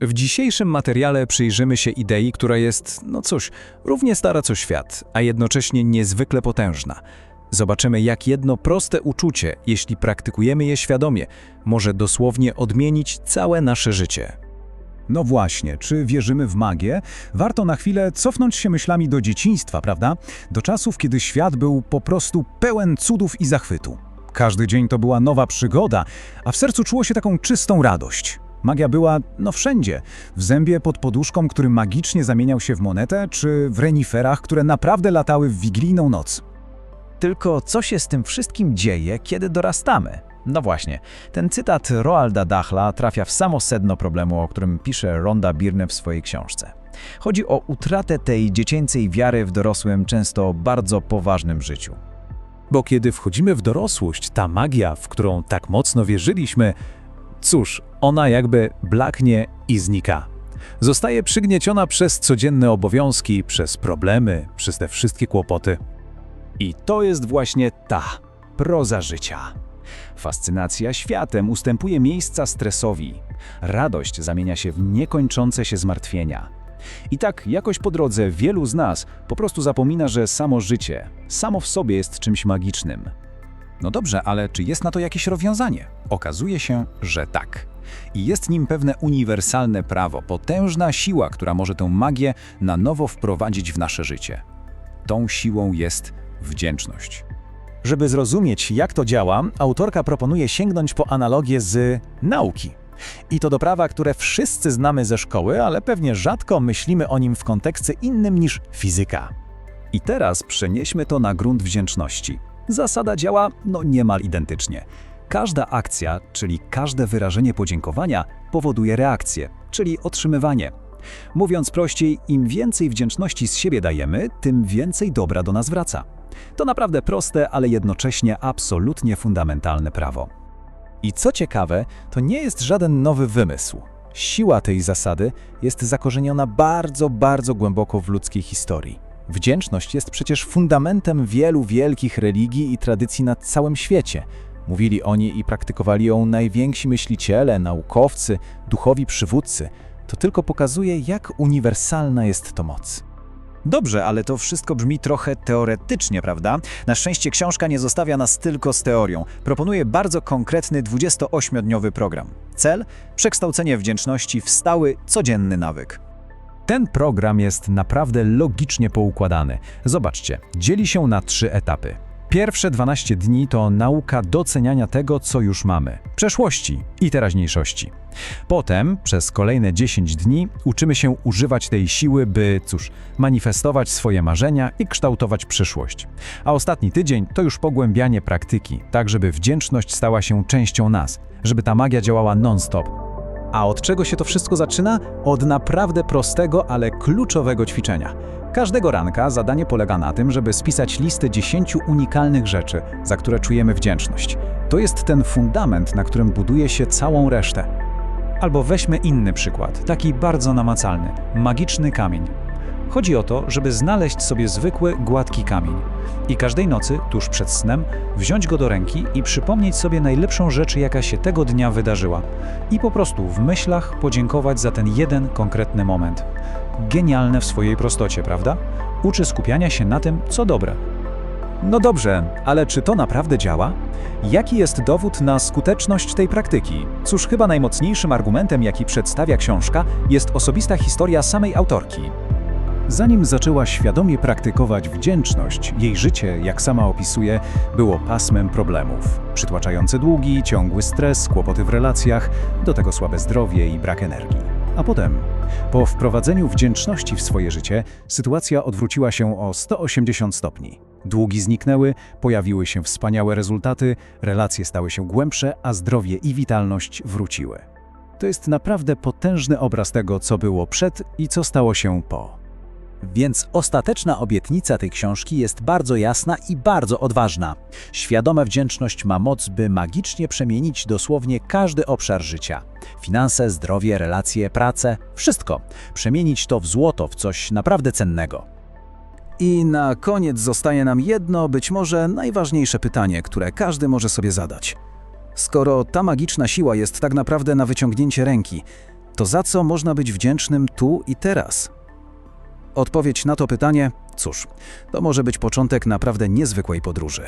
W dzisiejszym materiale przyjrzymy się idei, która jest, no cóż, równie stara co świat, a jednocześnie niezwykle potężna. Zobaczymy, jak jedno proste uczucie, jeśli praktykujemy je świadomie, może dosłownie odmienić całe nasze życie. No właśnie, czy wierzymy w magię? Warto na chwilę cofnąć się myślami do dzieciństwa, prawda? Do czasów, kiedy świat był po prostu pełen cudów i zachwytu. Każdy dzień to była nowa przygoda, a w sercu czuło się taką czystą radość. Magia była, no wszędzie. W zębie pod poduszką, który magicznie zamieniał się w monetę, czy w reniferach, które naprawdę latały w wigilijną noc. Tylko co się z tym wszystkim dzieje, kiedy dorastamy? No właśnie, ten cytat Roalda Dachla trafia w samo sedno problemu, o którym pisze Rhonda Byrne w swojej książce. Chodzi o utratę tej dziecięcej wiary w dorosłym, często bardzo poważnym życiu. Bo kiedy wchodzimy w dorosłość, ta magia, w którą tak mocno wierzyliśmy, cóż, ona jakby blaknie i znika. Zostaje przygnieciona przez codzienne obowiązki, przez problemy, przez te wszystkie kłopoty. I to jest właśnie ta proza życia. Fascynacja światem ustępuje miejsca stresowi. Radość zamienia się w niekończące się zmartwienia. I tak jakoś po drodze wielu z nas po prostu zapomina, że samo życie, samo w sobie jest czymś magicznym. No dobrze, ale czy jest na to jakieś rozwiązanie? Okazuje się, że tak. I jest nim pewne uniwersalne prawo, potężna siła, która może tę magię na nowo wprowadzić w nasze życie. Tą siłą jest wdzięczność. Żeby zrozumieć, jak to działa, autorka proponuje sięgnąć po analogię z nauki. I to do prawa, które wszyscy znamy ze szkoły, ale pewnie rzadko myślimy o nim w kontekście innym niż fizyka. I teraz przenieśmy to na grunt wdzięczności. Zasada działa no niemal identycznie. Każda akcja, czyli każde wyrażenie podziękowania, powoduje reakcję, czyli otrzymywanie. Mówiąc prościej, im więcej wdzięczności z siebie dajemy, tym więcej dobra do nas wraca. To naprawdę proste, ale jednocześnie absolutnie fundamentalne prawo. I co ciekawe, to nie jest żaden nowy wymysł. Siła tej zasady jest zakorzeniona bardzo, bardzo głęboko w ludzkiej historii. Wdzięczność jest przecież fundamentem wielu wielkich religii i tradycji na całym świecie. Mówili oni i praktykowali ją najwięksi myśliciele, naukowcy, duchowi przywódcy. To tylko pokazuje, jak uniwersalna jest to moc. Dobrze, ale to wszystko brzmi trochę teoretycznie, prawda? Na szczęście książka nie zostawia nas tylko z teorią. Proponuje bardzo konkretny 28-dniowy program. Cel? Przekształcenie wdzięczności w stały, codzienny nawyk. Ten program jest naprawdę logicznie poukładany. Zobaczcie, dzieli się na trzy etapy. Pierwsze 12 dni to nauka doceniania tego, co już mamy przeszłości i teraźniejszości. Potem, przez kolejne 10 dni, uczymy się używać tej siły, by, cóż, manifestować swoje marzenia i kształtować przyszłość. A ostatni tydzień to już pogłębianie praktyki, tak żeby wdzięczność stała się częścią nas, żeby ta magia działała non-stop. A od czego się to wszystko zaczyna? Od naprawdę prostego, ale kluczowego ćwiczenia. Każdego ranka zadanie polega na tym, żeby spisać listę 10 unikalnych rzeczy, za które czujemy wdzięczność. To jest ten fundament, na którym buduje się całą resztę. Albo weźmy inny przykład, taki bardzo namacalny magiczny kamień. Chodzi o to, żeby znaleźć sobie zwykły, gładki kamień i każdej nocy, tuż przed snem, wziąć go do ręki i przypomnieć sobie najlepszą rzecz, jaka się tego dnia wydarzyła. I po prostu w myślach podziękować za ten jeden konkretny moment. Genialne w swojej prostocie, prawda? Uczy skupiania się na tym, co dobre. No dobrze, ale czy to naprawdę działa? Jaki jest dowód na skuteczność tej praktyki? Cóż, chyba najmocniejszym argumentem, jaki przedstawia książka, jest osobista historia samej autorki. Zanim zaczęła świadomie praktykować wdzięczność, jej życie, jak sama opisuje, było pasmem problemów. Przytłaczające długi, ciągły stres, kłopoty w relacjach, do tego słabe zdrowie i brak energii. A potem, po wprowadzeniu wdzięczności w swoje życie, sytuacja odwróciła się o 180 stopni. Długi zniknęły, pojawiły się wspaniałe rezultaty, relacje stały się głębsze, a zdrowie i witalność wróciły. To jest naprawdę potężny obraz tego, co było przed i co stało się po. Więc ostateczna obietnica tej książki jest bardzo jasna i bardzo odważna. Świadoma wdzięczność ma moc, by magicznie przemienić dosłownie każdy obszar życia. Finanse, zdrowie, relacje, pracę, wszystko. Przemienić to w złoto, w coś naprawdę cennego. I na koniec zostaje nam jedno, być może najważniejsze pytanie, które każdy może sobie zadać. Skoro ta magiczna siła jest tak naprawdę na wyciągnięcie ręki, to za co można być wdzięcznym tu i teraz? Odpowiedź na to pytanie, cóż, to może być początek naprawdę niezwykłej podróży.